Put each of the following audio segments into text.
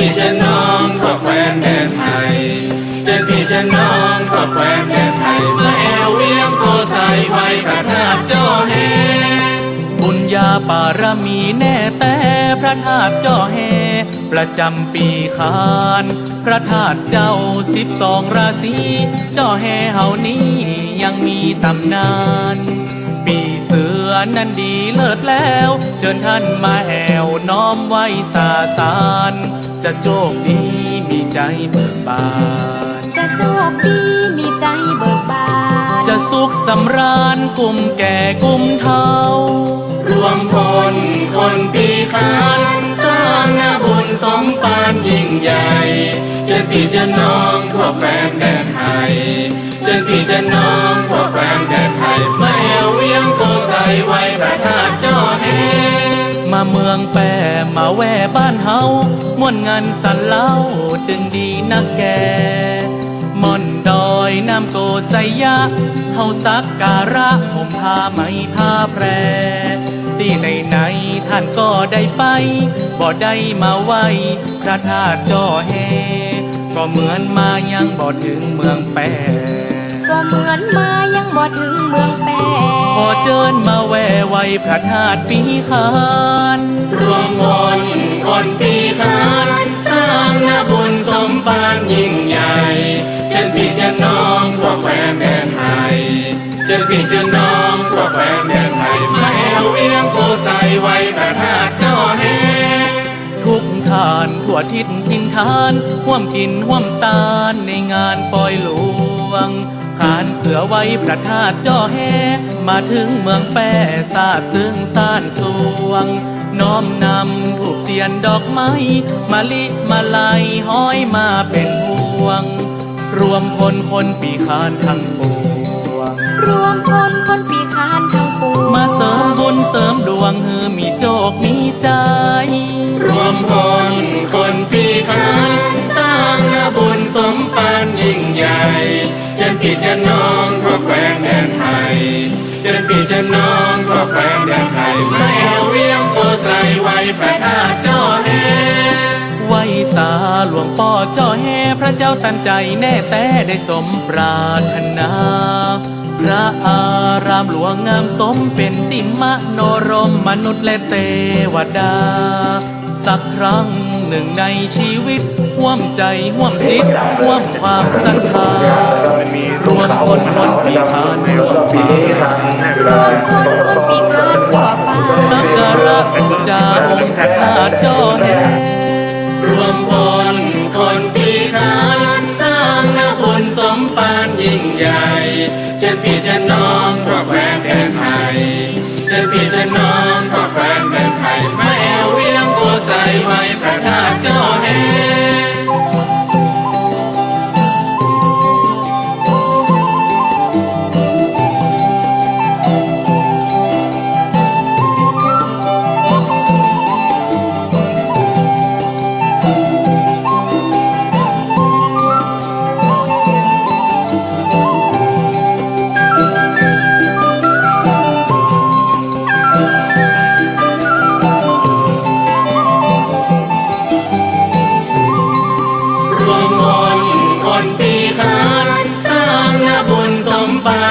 พี่จะน้องก็แควนแดนไทยเจะพี่จะน้องก็แควนแดนไทยเมาแอวเวียงโกใส่ไว้พระธาตุเจ้าแฮบุญญาปารมีแน่แต่พระธาตุเจ่อแฮประจำปีขานพระธาตุเจ้าสิบสองราศีเจ่อแฮเฮานี้ยังมีตำนาน ปีเสือนั้นดีเลิศแล้ว เชิญท่านมาแอวน้อมไว้สาสาร จะโชคดีมีใจเบิกบาน จะโชคดีมีใจเบิกบาน จะสุขสำราญกลุ่มแก่กลุ่มเทารวมคนคนปีขานสร้างนาบุญสมปานยิ่งใหญ่เจะพี่จะน้องพวกแฟนแดนไทยเจะพี่จะน้องาเมืองแปมาแว่บ้านเฮาม่วนงานสันเล่าดึงดีนักแกม่อนดอยน้ำโกไสยะเฮาสักการะผมพาไม่พาแพรที่ไหนไหนท่านก็ได้ไป บ่ได้มาไหวพระธาตุจอแฮก็เหมือนมายังบ่ถึงเมืองแปร เหมือนมายังบ่ถึงเมืองแปรขอเชิญมาแวไว้พระธาตุปีขานรวมคนคนปีขานสร้างนาบุญสมปานยิ่งใหญ่เจะพี่จะน้องพวกแฟนแดนไทยเจะพี่จะน้องพวกแฟนแดนไทยมาแอวเวียงโกใสไว้พระธาตุเจ้าแฮทุกทานทั่วทิศทินทานห่วมกินห่วมตาลในงานปล่อยหลวง ขานเสือไว้ประทาตุจ่อแฮมาถึงเมืองแปรซาดซึ่งซ่านสวง น้อมนำถูกเตียนดอกไม้มาลิมาลายห้อยมาเป็นพวง รวมพลคนปีคานทั้งปวง รวมคนคนปีคานทั้งปวง มาเสริมบุญเสริมดวงฮือมีโจกมีใจ รวมคน นพี่จะน้องพวกแฟนแดนไทยเจนพี่จะน้องพวกแฟนแดนไทยมาแอวเวียงโกใส่ไว้พระธาตุจ้าแฮไว้สาหลวงป่อจ่อแห่พระเจ้าตันใจแน่แต่ได้สมปรารถนาพระอารามหลวงงามสมเป็นติมะโนรมมนุษย์และเทวดา สักครั้งหนึ่งในชีวิตห่วมใจห่วมจิตห่วมความศรัทธา รวมคนคนปีคานร่วมปีรวมคนคนปีคานทั่วฟ้าสักการะบูชาองค์พระธาตุจ่อแห่รวมคนคนปีขานสร้างนาบุญสมปานยิ่งใหญ่จนพี่จะน้องพวกแฟนแดนไทยจนพี่จะน้องพวกแฟนแดนไทยมาแอวเวียงโกใสไว้พระธาตุ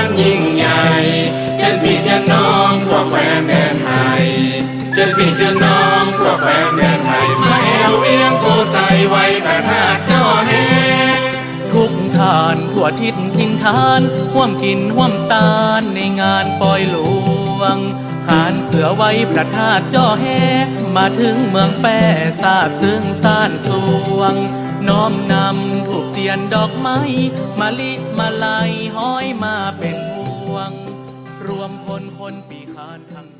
มปานยิ่งใหญ่เจนพี่จะน้องพวกแฟนแดนไทยเจนพี่จะน้องพวกแฟนแดนไทยมาแอวเวียงโกใส่ไว้พระธาตุเจ้าแฮทุกทานทั่วทิศทินทานห่วมกินห่วมตาลในงานปล่อยหลวงขานเสือไว้ประทาตุจ่อแฮมาถึงเมืองแปรซาดซึ่งซ่านสวง น้อมนำถูกเตียนดอกไม้มาลิมาลายห้อยมาเป็นพวง รวมพลคนปีคัน